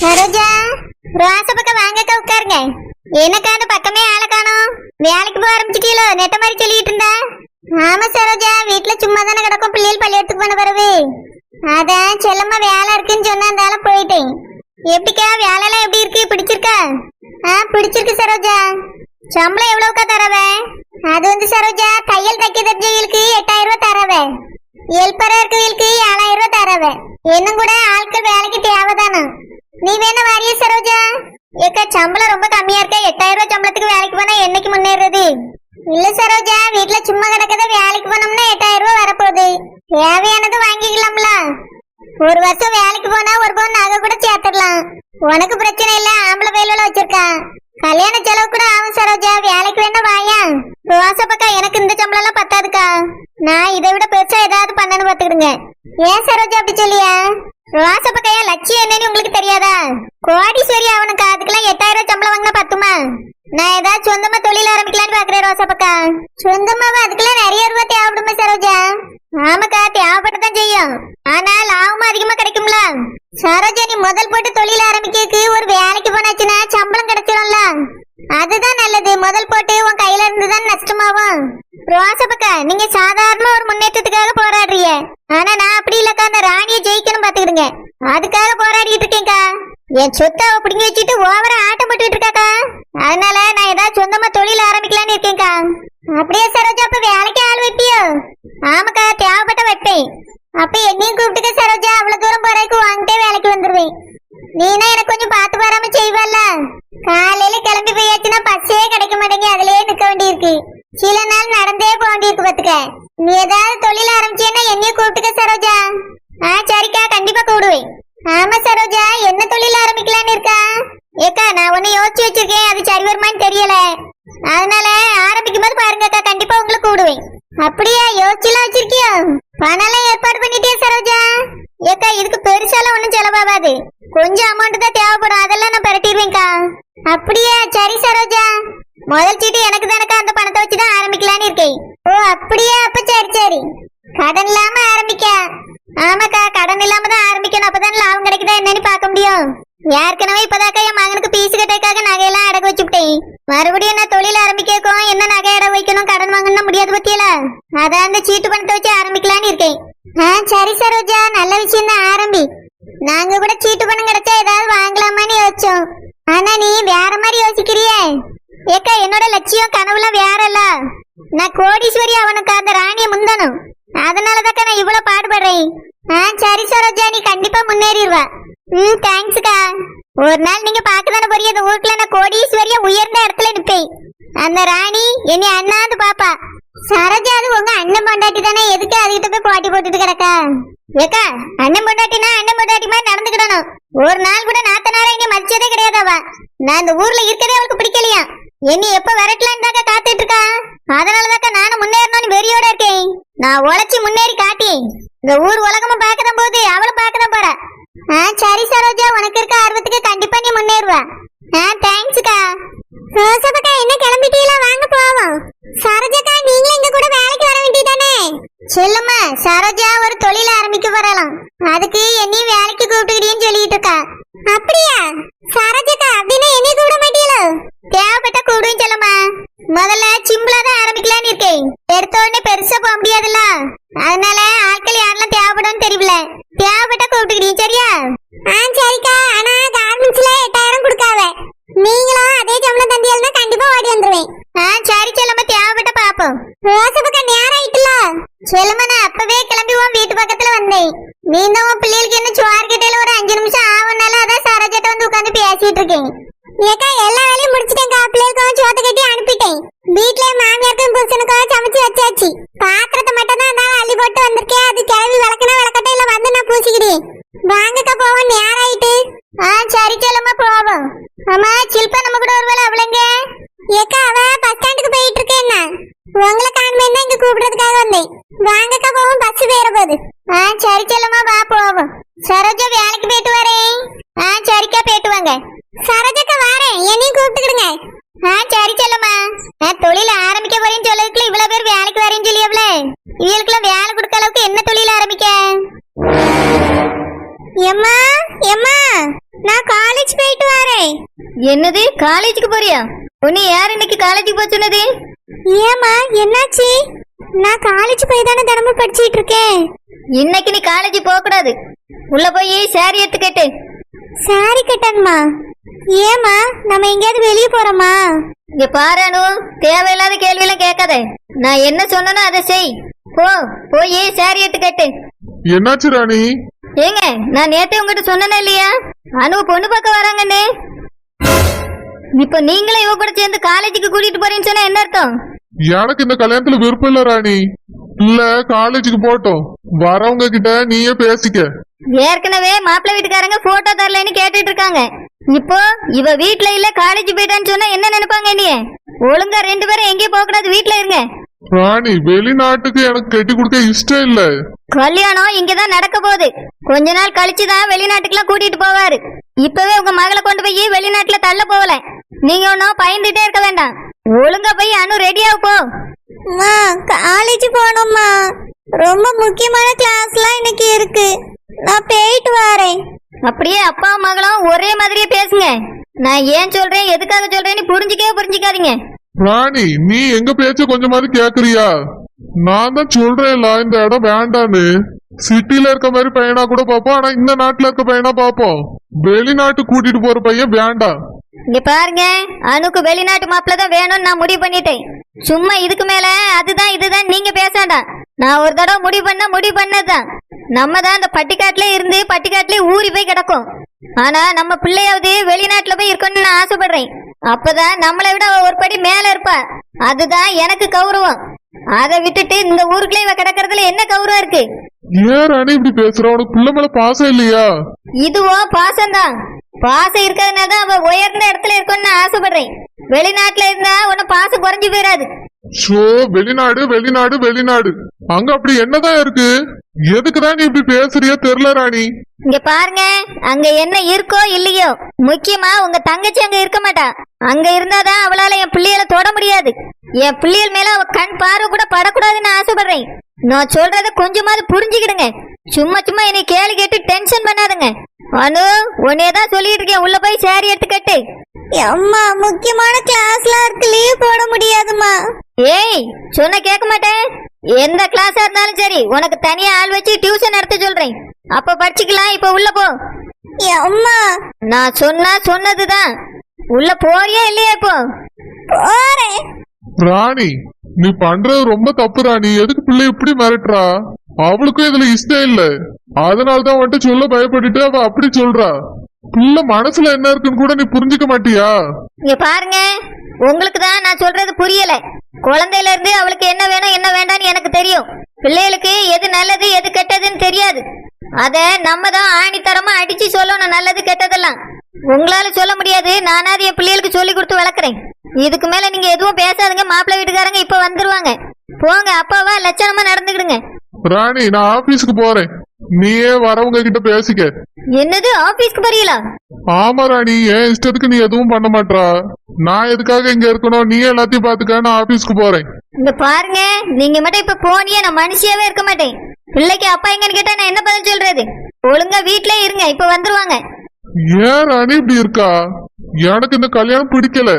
சரோஜா ரோச பக்கம் வாங்கக்கா உட்காருங்க. எனக்கா அந்த பக்கமே ஆளை காணோம். வேலைக்கு போக ஆரம்பிச்சிட்டீங்களோ நெட்ட மாதிரி சொல்லிட்டு இருந்தா? ஆமா சரோஜா வீட்டுல சும்மா தானே கிடக்கும். பிள்ளைகள் பள்ளியெடுத்துக்கு போன பிறகு. அதான் செல்லம்மா வேலை இருக்குன்னு சொன்னா இருந்தாலும் போயிட்டேன். எப்படிக்கா வேலைலாம் எப்படி இருக்கு? பிடிச்சிருக்கா? ஆ பிடிச்சிருக்கு சரோஜா. சம்பளம் எவ்வளவுக்கா தரவே? அது வந்து சரோஜா தையல் தைக்க தெரிஞ்சவங்களுக்கு எட்டாயிரம் ரூபாய் தரவே. ஹெல்ப்பரா இருக்கவங்களுக்கு ஏழாயிரம் ரூபாய் தரவே. இன்னும் கூட ஆட்கள் வேலைக்கு தேவைதானா? நீ வேணா வாரிய சரோஜா. ஏக்கா சம்பளம் ரொம்ப கம்மியா இருக்க. எட்டாயிரம் ரூபாய் சம்பளத்துக்கு வேலைக்கு போனா என்னைக்கு முன்னேறது இல்ல சரோஜா வீட்டுல சும்மா கிடக்கத வேலைக்கு போனோம்னா எட்டாயிரம் ரூபாய் வரப்போகுது. தேவையானது வாங்கிக்கலாம்ல. ஒரு வருஷம் வேலைக்கு போனா ஒரு பவுன் நகை கூட சேர்த்துடலாம். உனக்கு பிரச்சனை இல்ல ஆம்பளை பயில வச்சிருக்கா. கல்யாண செலவு கூட ஆகும் சரோஜா. வேலைக்கு வேணா வாயா. ரோச பக்கா எனக்கு இந்த சம்பளம் எல்லாம் பத்தாதுக்கா. நான் இதை விட பெருசா ஏதாவது பண்ணனு பாத்துக்கிடுங்க ஏன் சரோஜா அப்படி சொல்லியா? ரோச பக்கா லட்சியம் என்னன்னு உங்களுக்கு தெரியாதா? கோடீஸ்வரி அவனுக்கு அதுக்கெல்லாம் எட்டாயிரம் ரூபாய் சம்பளம் வாங்கினா பத்துமா? நான் ஏதாவது சொந்தமா தொழில் ஆரம்பிக்கலாம்னு பாக்குறேன் ரோசா பக்கா. சொந்தமாவா அதுக்கெல்லாம் நிறைய ரூபாய் தேவைப்படுமா சரோஜா? ஆமாக்கா தேவைப்பட்டதான் செய்யும். ஆனா லாபமும் அதிகமா கிடைக்கும்ல. சரோஜா நீ முதல் போட்டு தொழில் ஆரம்பிக்கிறதுக்கு ஒரு வேலைக்கு போனாச்சுன்னா சம்பளம் கிடைச்சிடும்ல அதுதான் நல்லது. முதல் போட்டு உன் கையில இருந்து தான் நஷ்டமாகும். ரோசப்பக்கா நீங்க சாதாரண ஒரு முன்னேற்றத்துக்காக போராடுறீங்க. ஆனா நான் அப்படி இல்லக்கா. அந்த ராணியை ஜெயிக்கணும் பாத்துக்கிடுங்க. அதுக்காக போராடிட்டு இருக்கேன்க்கா. என் சொத்தை பிடிங்கி வச்சுட்டு ஓவரா ஆட்டம் போட்டுட்டு இருக்காக்கா. அதனால நான் ஏதாவது சொந்தமா தொழில் ஆரம்பிக்கலாம்னு இருக்கேன்க்கா. அப்படியே சரோஜா அப்ப வேலைக்கு ஆள் வைப்பியோ? ஆமாக்கா தேவைப்பட்ட வைப்பேன். அப்ப என்னையும் கூப்பிட்டுக்க சரோஜா அவ்வளவு தூரம் போறதுக்கு வாங்கிட்டே வேலைக்கு வந்துருவேன். நீனா எனக்கு கொஞ்சம் பார்த்து வராம செய்வல்ல காலையில கிளம்பி போயாச்சுன்னா பஸ்ஸே கிடைக்க மாட்டேங்க. அதுலயே நிக்க வேண்டியிருக்கு. சில நாள் நடந்தே போக வேண்டியிருக்கு பாத்துக்க. நீ ஏதாவது தொழில் ஆரம்பிச்சேன்னா என்னையும் கூப்பிட்டுக்க சரோஜா. ஆ சரிக்கா கண்டிப்பா கூடுவேன் ஆமா சரோஜா என்ன தொழில் ஆரம்பிக்கலான்னு இருக்கா? ஏக்கா நான் ஒண்ணு யோசிச்சு வச்சிருக்கேன். அது சரி வருமான்னு தெரியல. அதனால ஆரம்பிக்கும் போது பாருங்கக்கா கண்டிப்பா உங்களை கூடுவேன் அப்படியா? யோசிச்சுலாம் வச்சிருக்கியோ? பணம்லாம் ஏற்பாடு பண்ணிட்டே சரோஜா? ஏக்கா இதுக்கு பெருசாலாம் ஒண்ணும் செலவாகாது. கொஞ்சம் அமௌண்ட் தான் தேவைப்படும். அதெல்லாம் நான் பரட்டிடுவேன்க்கா அப்படியா? சரி சரோஜா. முதல் சீட்டு எனக்கு தானக்கா. அந்த பணத்தை வச்சு தான் ஆரம்பிக்கலான்னு இருக்கேன். ஓ அப்படியா? அப்ப சரி சரி. கடன் இல்லாம ஆரம்பிக்க. ஆமாக்கா கடன் இல்லாம தான் ஆரம்பிக்கணும். அப்பதான் லாபம் கிடைக்குதா என்னன்னு பார்க்க முடியும். ஏற்கனவே இப்பதாக்கா என் மகனுக்கு பீஸ் கட்டக்காக நகையெல்லாம் அடகு வச்சுட்டேன் மறுபடியும் நான் தொழில் ஆரம்பிக்கக்கும் என்ன நகை அடகு வைக்கணும் கடன் வாங்கணும் முடியாது பத்தியல? அதான் அந்த சீட்டு பணத்தை வச்சு ஆரம்பிக்கலான்னு இருக்கேன் ஆ சரி சரோஜா நல்ல விஷயம் தான் ஆரம்பி. நாங்க கூட சீட்டு பணம் கிடைச்சா ஏதாவது வாங்கலாமான்னு யோசிச்சோம். ஆனா நீ வேற மாதிரி யோசிக்கிறியே. ஏக்கா என்னோட லட்சியம் கனவுலாம் வேறல்ல. நான் கோடீஸ்வரி அவனுக்கு அந்த ராணியை முந்தணும். அதனாலதாக்கா நான் இவ்வளவு பாடுபடுறேன். ஆ சரி சரோஜா நீ கண்டிப்பா முன்னேறிடுவா. ம் தேங்க்ஸ்க்கா ஒரு நாள் நீங்க பாக்கதானே போறிய இந்த ஊருக்குள்ள நான் கோடீஸ்வரிய உயர்ந்த இடத்துல நிப்பேன். அந்த ராணி என்னை அண்ணாந்து பாப்பா. சரோஜா அது உங்க அண்ணன் பொண்டாட்டி தானே? எதுக்கு அதுகிட்ட போய் போட்டி போட்டுட்டு கிடக்கா? ஏக்கா அண்ணன் பொண்டாட்டினா அண்ணன் பொண்டாட்டி மாதிரி நடந்துக்கிடணும். ஒரு நாள் கூட நாத்தனாரா இனி மதிச்சதே கிடையாதாவா நான் இந்த ஊர்ல இருக்கதே அவளுக்கு பிடிக்கலையா? என்னை எப்ப விரட்டலான்னு தாக்கா காத்துட்டு இருக்கா? அதனாலதாக்கா நானும் முன்னேறணும்னு வெறியோட இருக்கேன். நான் உழைச்சி முன்னேறி காட்டி இந்த ஊர் உலகமும் பார்க்கதான் போகுது. அவளும் பார்க்கதான் போறா. ஆ சரி சரோஜா உனக்கு இருக்க ஆர்வத்துக்கு கண்டிப்பா நீ முன்னேறுவா. ஆ தேங்க்ஸ்க்கா ரோசபக்கா என்ன கிளம்பிட்டீங்களா வாங்க போவோம். சரோஜாக்கா நீங்களும் எங்க கூட வேலைக்கு வர வேண்டியதானே சொல்லுமா சரோஜா ஒரு தொழில் ஆரம்பிக்க வரலாம் அதுக்கு என்னையும் வேலைக்கு கூப்பிட்டுக்கிறீன்னு சொல்லிட்டு இருக்கா அப்படியா? சரோஜாக்கா அப்படின்னா என்னை கூட மாட்டீங்களோ தேவைப்பட்ட கூடுன்னு சொல்லுமா முதல்ல சிம்பிளா தான் ஆரம்பிக்கலாம்னு இருக்கேன். எடுத்த உடனே பெருசா போக முடியாதுல்ல? அதனால ஆட்கள் யாரெல்லாம் தேவைப்படும்னு தெரியல தேவைப்பட்ட கூப்பிட்டுக்கிறீங்க சரியா? ஆ சரிக்கா ஆனா கார்மெண்ட்ஸ்ல எட்டாயிரம் கொடுக்காத நீங்களும் அதே சம்பளம் தந்தியல்னா கண்டிப்பா ஓடி வந்துருவேன் ஆ சரி செல்லம்மா தேவைப்பட்ட பாப்போம் ரோசபக்க நேரம் ஆயிட்டுல செல்லம்மா நான் அப்பவே கிளம்பி உன் வீட்டு பக்கத்துல வந்தேன் நீ தான் உன் பிள்ளைகளுக்கு என்ன சுவார் கிட்டையில ஒரு அஞ்சு நிமிஷம் ஆகும்னால அதான் சரோஜட்ட வந்து உட்காந்து பேசிட்டு இருக்கேன் ஏக்கா எல்லா வேலையும் முடிச்சிட்டேன்க்கா. பிள்ளைகளுக்கும் சோத்து கட்டி அனுப்பிட்டேன். வீட்ல மாமியாருக்கும் புருஷனுக்கும் சமைச்சு வச்சாச்சு. பாத்திரத்தை மட்டும் தான் நான் அள்ளி போட்டு வந்திருக்கேன். அது கிளவி விளக்குனா விளக்கட்டும் இல்ல வந்து நான் பூசிக்கிறேன். வாங்கக்கா போவோம். நேரம் ஆயிட்டு ஆ சரி செல்லம்மா போவோம். அம்மா சில்பா நம்ம கூட ஒருவேளை அவளங்க ஏக்கா அவ பஸ் ஸ்டாண்டுக்கு போயிட்டு இருக்கேன்னா உங்களை காணுமே தான் இங்க கூப்பிடுறதுக்காக வந்தேன். வாங்கக்கா போவோம். பஸ் வேற போகுது. ஆ சரி செல்லம்மா வா போவோம். சரோஜா வேலைக்கு போயிட்டு வரேன். ஆ சரிக்கா போயிட்டு வாங்க. சரோஜா என்னையும் கூப்பிட்டுக்கிடுங்க. ஆ சரி செல்லம்மா. நான் தொழில் ஆரம்பிக்க போறேன்னு சொல்லதுக்குள்ள இவ்வளவு பேர் வேலைக்கு வரேன்னு சொல்லியவள இவளுக்குள்ள வேலை கொடுக்க அளவுக்கு என்ன தொழில் ஆரம்பிக்க? எம்மா எம்மா நான் காலேஜ் போயிட்டு வரேன். என்னது காலேஜுக்கு போறியா? உன்னை யார் இன்னைக்கு காலேஜுக்கு போக சொன்னது? ஏம்மா என்னாச்சு? நான் காலேஜ் போய் தானே தினமும் படிச்சிட்டு இருக்கேன். இன்னைக்கு நீ காலேஜ் போக கூடாது உள்ள போய் சாரி எடுத்துக்கட்டு சாரி கட்டணுமா ஏம்மா நம்ம எங்கேயாவது வெளியே போறோமா இங்க பாரு அனு. தேவையில்லாத கேள்வியெல்லாம் கேட்காத. நான் என்ன சொன்னனோ அதை செய். போ போய் சாரி எடுத்துக்கட்டு என்னாச்சு ராணி? ஏங்க நான் நேத்தே உங்ககிட்ட சொன்னேனா இல்லையா? அனு பொண்ணு பார்க்க வராங்கன்னு. இப்ப நீங்களும் இவ கூட சேர்ந்து காலேஜுக்கு கூட்டிட்டு போறேன்னு சொன்னா என்ன அர்த்தம்? எனக்கு இந்த கல்யாணத்துல விருப்பம் இல்ல ராணி. இல்ல காலேஜுக்கு போட்டோம் வரவங்க கிட்ட நீயே பேசிக்க. ஏற்கனவே மாப்பிள்ளை வீட்டுக்காரங்க போட்டோ தரலைன்னு கேட்டுட்டு இருக்காங்க இப்போ இவ வீட்ல இல்ல காலேஜ் போயிட்டான்னு சொன்னா என்ன நினைப்பாங்க நீ ஒழுங்கா ரெண்டு பேரும் எங்கேயும் போக கூடாது வீட்ல இருங்க. ராணி வெளிநாட்டுக்கு எனக்கு கட்டி கொடுக்க இஷ்டம் இல்ல. கல்யாணம் இங்கதான் நடக்க போகுது. கொஞ்ச நாள் கழிச்சு தான் வெளிநாட்டுக்குலாம் கூட்டிட்டு போவாரு. இப்பவே உங்க மகளை கொண்டு போய் வெளிநாட்டுல தள்ள போகல. நீங்க ஒன்னும் பயந்துட்டே இருக்க வேண்டாம். ஒழுங்கா போய் அனு ரெடியா போ. அம்மா காலேஜ் போகணும்மா. ரொம்ப முக்கியமான கிளாஸ்லாம் இன்னைக்கு இருக்கு. நான் போயிட்டு வரேன். அப்படியே அப்பா மகளும் ஒரே மாதிரியே பேசுங்க. நான் ஏன் சொல்றேன் எதுக்காக சொல்றேன்னு புரிஞ்சுக்கவே புரிஞ்சுக்காதீங்க. ராணி நீ எங்க பேச்ச கொஞ்சமாவது கேக்குறியா? நான் தான் சொல்றேன்ல இந்த இடம் வேண்டான்னு. சிட்டில இருக்க மாதிரி பையனா கூட பாப்போம் ஆனா இந்த நாட்டுல இருக்க பையனா பாப்போம் வெளிநாட்டு கூட்டிட்டு போற பையன் வேண்டாம். இங்க பாருங்க அனுக்கு வெளிநாட்டு மாப்பிள்ள தான் வேணும்னு நான் முடிவு பண்ணிட்டேன். சும்மா இதுக்கு மேல அதுதான் இதுதான் நீங்க பேசாண்டாம் நான் ஒரு தடவை முடிவு பண்ண முடிவு பண்ணதுதான். நம்ம தான் அந்த பட்டிக்காட்டுல இருந்து பட்டிக்காட்டுல ஊறி போய் கிடக்கும். ஆனா நம்ம பிள்ளையாவது வெளிநாட்டுல போய் இருக்கணும்னு நான் ஆசைப்படுறேன். அப்பதான் நம்மளை விட ஒரு படி மேல இருப்பா. அதுதான் எனக்கு கௌரவம். அதை விட்டுட்டு இந்த ஊருக்குள்ளே இவ கிடக்கறதுல என்ன கௌரவம் இருக்கு? ஏன் இப்படி பேசுற? உனக்கு பிள்ளை மேல பாசம் இல்லையா? இதுவும் பாசம்தான். பாசம் இருக்கிறதுனால தான் அவ உயர்ந்த இடத்துல இருக்கணும்னு ஆசைப்படுறேன். வெளிநாட்டுல இருந்தா உன்ன பாசம் குறைஞ்சு போயிடாது ஷோ வெளிநாடு வெளிநாடு வெளிநாடு. அங்க அப்படி என்னதான் இருக்கு? எதுக்குதான் நீ இப்படி பேசுறியோ தெரியல ராணி. இங்க பாருங்க அங்க என்ன இருக்கோ இல்லையோ முக்கியமா உங்க தங்கச்சி அங்க இருக்க மாட்டா. அங்க இருந்தாதான் அவளால என் பிள்ளைகளை தொட முடியாது. என் பிள்ளைகள் மேல அவ கண் பார்வை கூட படக்கூடாதுன்னு ஆசைப்படுறேன். நான் சொல்றத கொஞ்சமாவது புரிஞ்சுக்கிடுங்க. சும்மா சும்மா என்னை கேள்வி கேட்டு டென்ஷன் பண்ணாதுங்க. அனு உன்னைய தான் சொல்லிட்டு இருக்கேன். உள்ள போய் சாரி எடுத்துக்கட்டு. அம்மா முக்கியமான கிளாஸ்லாம் இருக்கு லீவ் போட முடியாதுமா ஏய் சொன்ன கேட்க மாட்டேன். எந்த கிளாஸா இருந்தாலும் சரி உனக்கு தனியா ஆள் வச்சு டியூஷன் நடத்த சொல்றேன். அப்ப படிச்சுக்கலாம் இப்ப உள்ள போ. அம்மா. நான் சொன்னா சொன்னதுதான். உள்ள போறியா இல்லையா இப்போ? போறேன். ராணி நீ பண்றது ரொம்ப தப்பு ராணி. எதுக்கு பிள்ளை இப்படி மிரட்டுறா? அவளுக்கும் இதுல இஷ்டம் இல்ல. அதனாலதான் வந்துட்டு சொல்ல பயப்பட்டுட்டு அவ அப்படி சொல்றா. பிள்ளை மனசுல என்ன இருக்குன்னு கூட நீ புரிஞ்சுக்க மாட்டியா? இங்க பாருங்க உங்களுக்கு தான் நான் சொல்றது புரியல. குழந்தையில இருந்து அவளுக்கு என்ன வேணும் என்ன வேண்டாம்னு எனக்கு தெரியும். பிள்ளைகளுக்கு எது நல்லது எது கெட்டதுன்னு தெரியாது. அத நம்ம தான் ஆணித்தரமா அடிச்சு சொல்லணும் நல்லது கெட்டதெல்லாம். உங்களால சொல்ல முடியாது நானாவது என் பிள்ளைகளுக்கு சொல்லி கொடுத்து வளர்க்குறேன். இதுக்கு மேல நீங்க எதுவும் பேசாதுங்க மாப்பிள்ளை வீட்டுக்காரங்க இப்ப வந்துருவாங்க. போங்க அப்பாவா லட்சணமா நடந்துக்கிடுங்க. ராணி நான் ஆபீஸ்க்கு போறேன். நீயே வரவங்க கிட்ட பேசிக்க. என்னது ஆபீஸ்க்கு போறீங்களா? ஆமா ராணி என் இஷ்டத்துக்கு நீ எதுவும் பண்ண மாட்றா. நான் எதுக்காக இங்க இருக்கணும்? நீ எல்லாத்தையும் பாத்துக்க நான் ஆபீஸ்க்கு போறேன். இந்த பாருங்க நீங்க மட்டும் இப்ப போனியே நான் மனுஷியாவே இருக்க மாட்டேன். பிள்ளைக்கு அப்பா எங்கன்னு கேட்டா நான் என்ன பதில் சொல்றது? ஒழுங்கா வீட்லயே இருங்க இப்ப வந்துருவாங்க. ஏன் ராணி இப்படி இருக்கா? எனக்கு இந்த கல்யாணம் பிடிக்கல.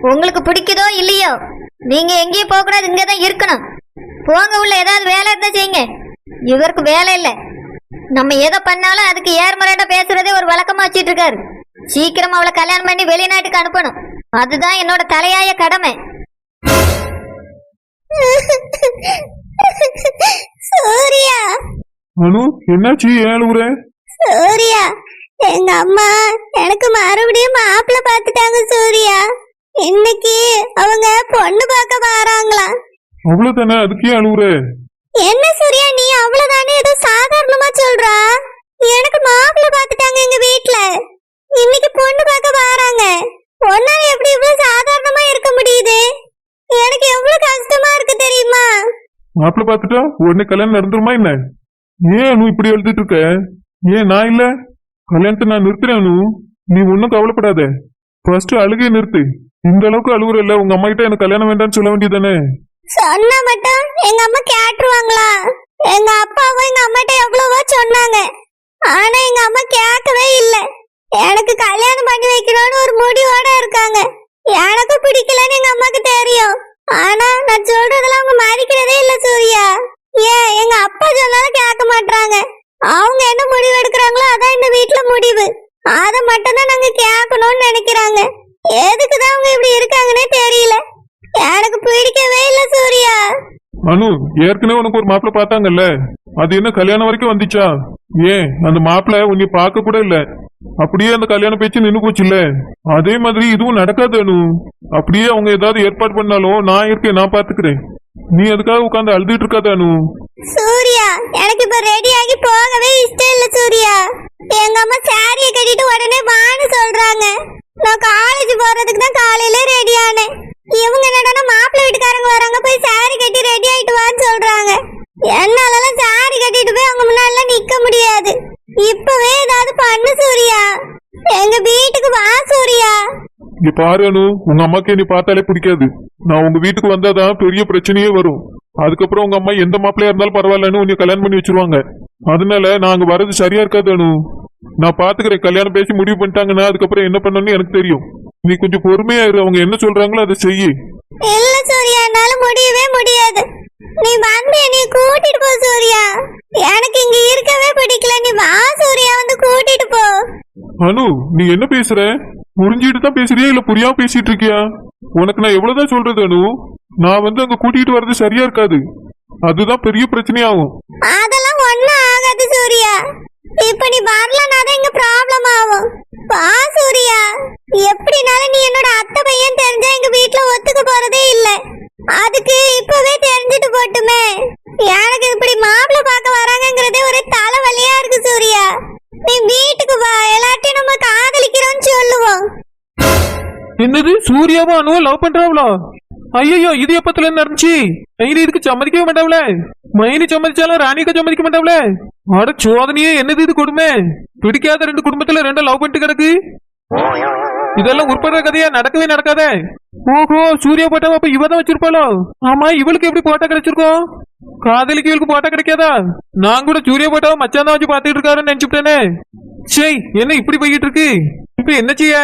உங்களுக்கு பிடிக்குதோ இல்லையோ? நீங்க எங்கேயும் போக கூடாது இங்கதான் இருக்கணும். போங்க உள்ள ஏதாவது வேலை இருந்தா செய்யுங்க. இவருக்கு வேலை இல்ல. நம்ம எதை பண்ணாலும் அதுக்கு ஏர்மறையிட பேசுறதே ஒரு வழக்கமா வச்சிட்டு இருக்காரு. சீக்கிரம் அவளை கல்யாணம் பண்ணி வெளிநாட்டுக்கு அனுப்பணும். அதுதான் என்னோட தலையாய கடமை. சூர்யா. அனு என்னாச்சு? ஏன் அழுகுற சூர்யா எங்க அம்மா எனக்கு மறுபடியும் மாப்பிள்ள பார்த்துட்டாங்க சூர்யா. இன்னைக்கு அவங்க பொண்ணு பார்க்க வராங்களாம். அவ்வளவுதானே? அதுக்கு ஏன் அழுகுற என்ன சூர்யா நீ அவ்வளவுதானே ஏதோ சாதாரணமா சொல்றா? எனக்கு மாப்பிள்ள பார்த்துட்டாங்க எங்க வீட்ல. இன்னைக்கு பொண்ணு பார்க்க வராங்க. பொண்ணால எப்படி இவ்வளவு சாதாரணமா இருக்க முடியுது? எனக்கு எவ்வளவு கஷ்டமா இருக்கு தெரியுமா? மாப்பிள்ள பாத்துட்டா உடனே கல்யாணம் நடந்துருமா என்ன? ஏன் அனு இப்படி எழுதிட்டு இருக்க? ஏன் நான் இல்ல? கல்யாணத்தை நான் நிறுத்துறேன் அனு. நீ ஒன்னும் கவலைப்படாத. ஃபர்ஸ்ட் அழுகையை நிறுத்து. இந்த அளவுக்கு அழுகுற இல்ல உங்க அம்மா கிட்ட எனக்கு கல்யாணம் வேண்டாம்னு சொல்ல வேண்டியதானே சொன்னா மட்டும் எங்க அம்மா கேட்டுருவாங்களா? எங்க அப்பாவும் எங்க அம்மாட்ட எவ்வளவோ சொன்னாங்க. ஆனா எங்க அம்மா கேட்கவே இல்ல. எனக்கு கல்யாணம் பண்ணி வைக்கணும்னு ஒரு முடிவோட இருக்காங்க. எனக்கு பிடிக்கலன்னு எங்க அம்மாக்கு தெரியும். ஆனா நான் சொல்றதெல்லாம் அவங்க மதிக்கிறதே இல்ல சூர்யா. ஏன்? எங்க அப்பா சொன்னாலும் கேட்க மாட்டாங்க அவங்க என்ன முடிவு எடுக்கிறாங்களோ அதான் இந்த வீட்டுல முடிவு. அதை மட்டும் தான் நாங்க கேட்கணும்னு நினைக்கிறாங்க. எதுக்குதான் அவங்க இப்படி இருக்காங்கன்னே தெரியல. எனக்கு பிடிக்கவே இல்ல சூர்யா. அனு ஏற்கனவே உனக்கு ஒரு மாப்பிள்ளை பார்த்தாங்கல்ல? அது என்ன கல்யாணம் வரைக்கும் வந்துச்சா? ஏன் அந்த மாப்பிள்ளை உன்னை பார்க்க கூட இல்ல. அப்படியே அந்த கல்யாண பேச்சு நின்னு போச்சுல்ல? அதே மாதிரி இதுவும் நடக்காது அனு. அப்படியே அவங்க ஏதாவது ஏற்பாடு பண்ணாலும் நான் இருக்கேன் நான் பாத்துக்கிறேன் நீ அதுக்காக உட்காந்து அழுதுட்டு இருக்காத அனு. சூர்யா எனக்கு இப்ப ரெடி ஆகி போகவே இஷ்டம் இல்ல சூர்யா. எங்க அம்மா சாரிய கட்டிட்டு உடனே வான்னு சொல்றாங்க. நான் காலேஜ் போறதுக்கு தான் காலையில ரெடி ஆனேன். இவங்க என்னடா மாப்பிள்ளை வீட்டுக்காரங்க வராங்க போய் சாரி கட்டி ரெடி ஆயிட்டு வான்னு சொல்றாங்க. என்னாலலாம் சாரி கட்டிட்டு போய் அவங்க முன்னாடி நிக்க முடியாது. இப்பவே ஏதாவது பண்ணு சூர்யா. எங்க வீட்டுக்கு வா சூர்யா. நீ பாரு அனு உங்க அம்மாக்கு நீ பார்த்தாலே பிடிக்காது. நான் உங்க வீட்டுக்கு வந்தாதான் பெரிய பிரச்சனையே வரும். அதுக்கப்புறம் உங்க அம்மா எந்த மாப்பிள்ளையா இருந்தாலும் பரவாயில்லன்னு உன்னை கல்யாணம் பண்ணி வச்சிருவாங்க. அதனால நான் அங்க வர்றது சரியா இருக்காது அனு. நான் பாத்துக்கிறேன் கல்யாணம் பேசி முடிவு பண்ணிட்டாங்கன்னா அதுக்கப்புறம் என்ன பண்ணணும்னு எனக்கு தெரியும். நீ கொஞ்சம் பொறுமையா இரு அவங்க என்ன சொல்றாங்களோ அதை செய்யு. இல்ல சூர்யா என்னால முடியவே முடியாது. நீ வந்து நீ கூட்டிட்டு போ சூர்யா. எனக்கு இங்க இருக்கவே பிடிக்கல. நீ வா சூர்யா வந்து கூட்டிட்டு போ. அனு நீ என்ன பேசுற? புரிஞ்சுட்டு தான் பேசுறியா இல்ல புரியாம பேசிட்டு இருக்கியா? உனக்கு நான் எவ்வளவுதான் சொல்றது அனு? நான் வந்து அங்க கூட்டிட்டு வர்றது சரியா இருக்காது. அதுதான் பெரிய பிரச்சனையாகும். அதெல்லாம் ஆகாது சூர்யா. இப்ப நீ வரலனா தான் இங்க ப்ராப்ளம் ஆகும். வா சூர்யா. எப்படினாலும் நீ என்னோட அத்தை பையன் தெரிஞ்சா எங்க வீட்டுல ஒத்துக்க போறதே இல்ல. அதுக்கு இப்பவே தெரிஞ்சுட்டு போட்டுமே. எனக்கு இப்படி மாப்பிள்ள பார்க்க வராங்கங்கிறதே ஒரே தலைவலியா இருக்கு சூர்யா. நீ வீட்டுக்கு வா எல்லாத்தையும் நம்ம காதலிக்கிறோம்னு சொல்லுவோம். என்னது? சூர்யாவும் அனுவும் லவ் பண்றாவளா? ஐயோ இது எப்பத்துல இருந்து நடந்துச்சு இதுக்கு சம்மதிக்கவே மாட்டாவளே. மைனி சம்மதிச்சாலும் ராணிக்கு சம்மதிக்க மாட்டாவல அட சோதனையே என்னது இது கொடுமை பிடிக்காத ரெண்டு குடும்பத்துல ரெண்டு லவ் பண்ணிட்டு கிடக்கு இதெல்லாம் உட்படுற கதையா நடக்கவே நடக்காதே ஓஹோ சூர்யா போட்டா அப்ப இவ தான் வச்சிருப்பாளோ ஆமா இவளுக்கு எப்படி போட்டா கிடைச்சிருக்கோம் காதலிக்கு இவளுக்கு போட்டா கிடைக்காதா நான் கூட சூர்யா போட்டாவை மச்சான் தான் வச்சு பாத்துட்டு இருக்காருன்னு நினைச்சுட்டேனே சே என்ன இப்படி போய்கிட்டு இருக்கு இப்ப என்ன செய்ய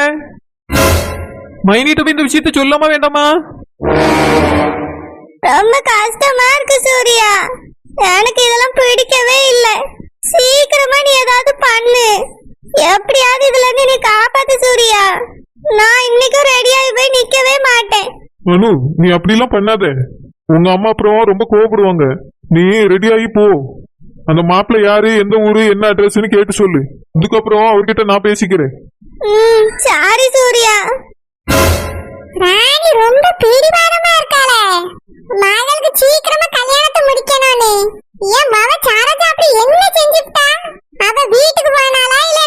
மைனிட்ட போய் இந்த விஷயத்த சொல்லாமா வேண்டாமா ரொம்ப கஷ்டமா இருக்கு சூர்யா. எனக்கு இதெல்லாம் பிடிக்கவே இல்ல. சீக்கிரமா நீ ஏதாவது பண்ணு. எப்படியாவது இதுல இருந்து நீ காப்பாத்து சூர்யா. நான் இன்னைக்கும் ரெடியாகி போய் நிக்கவே மாட்டேன். அனு நீ அப்படிலாம் பண்ணாத. உங்க அம்மா அப்புறம் ரொம்ப கோவப்படுவாங்க. நீ ரெடி ஆகி போ. அந்த மாப்பிள்ளை யாரு எந்த ஊரு என்ன அட்ரஸ்னு கேட்டு சொல்லு. இதுக்கப்புறம் அவர்கிட்ட நான் பேசிக்கிறேன். சாரி சூர்யா. ராணி ரொம்ப பிடிவாதமா இருக்காளே. மகளுக்கு சீக்கிரமா கல்யாணத்தை முடிக்கணும்னு. என் மவ சாரஜா அப்படி என்ன செஞ்சுட்டா அவ வீட்டுக்கு போனாலா இல்ல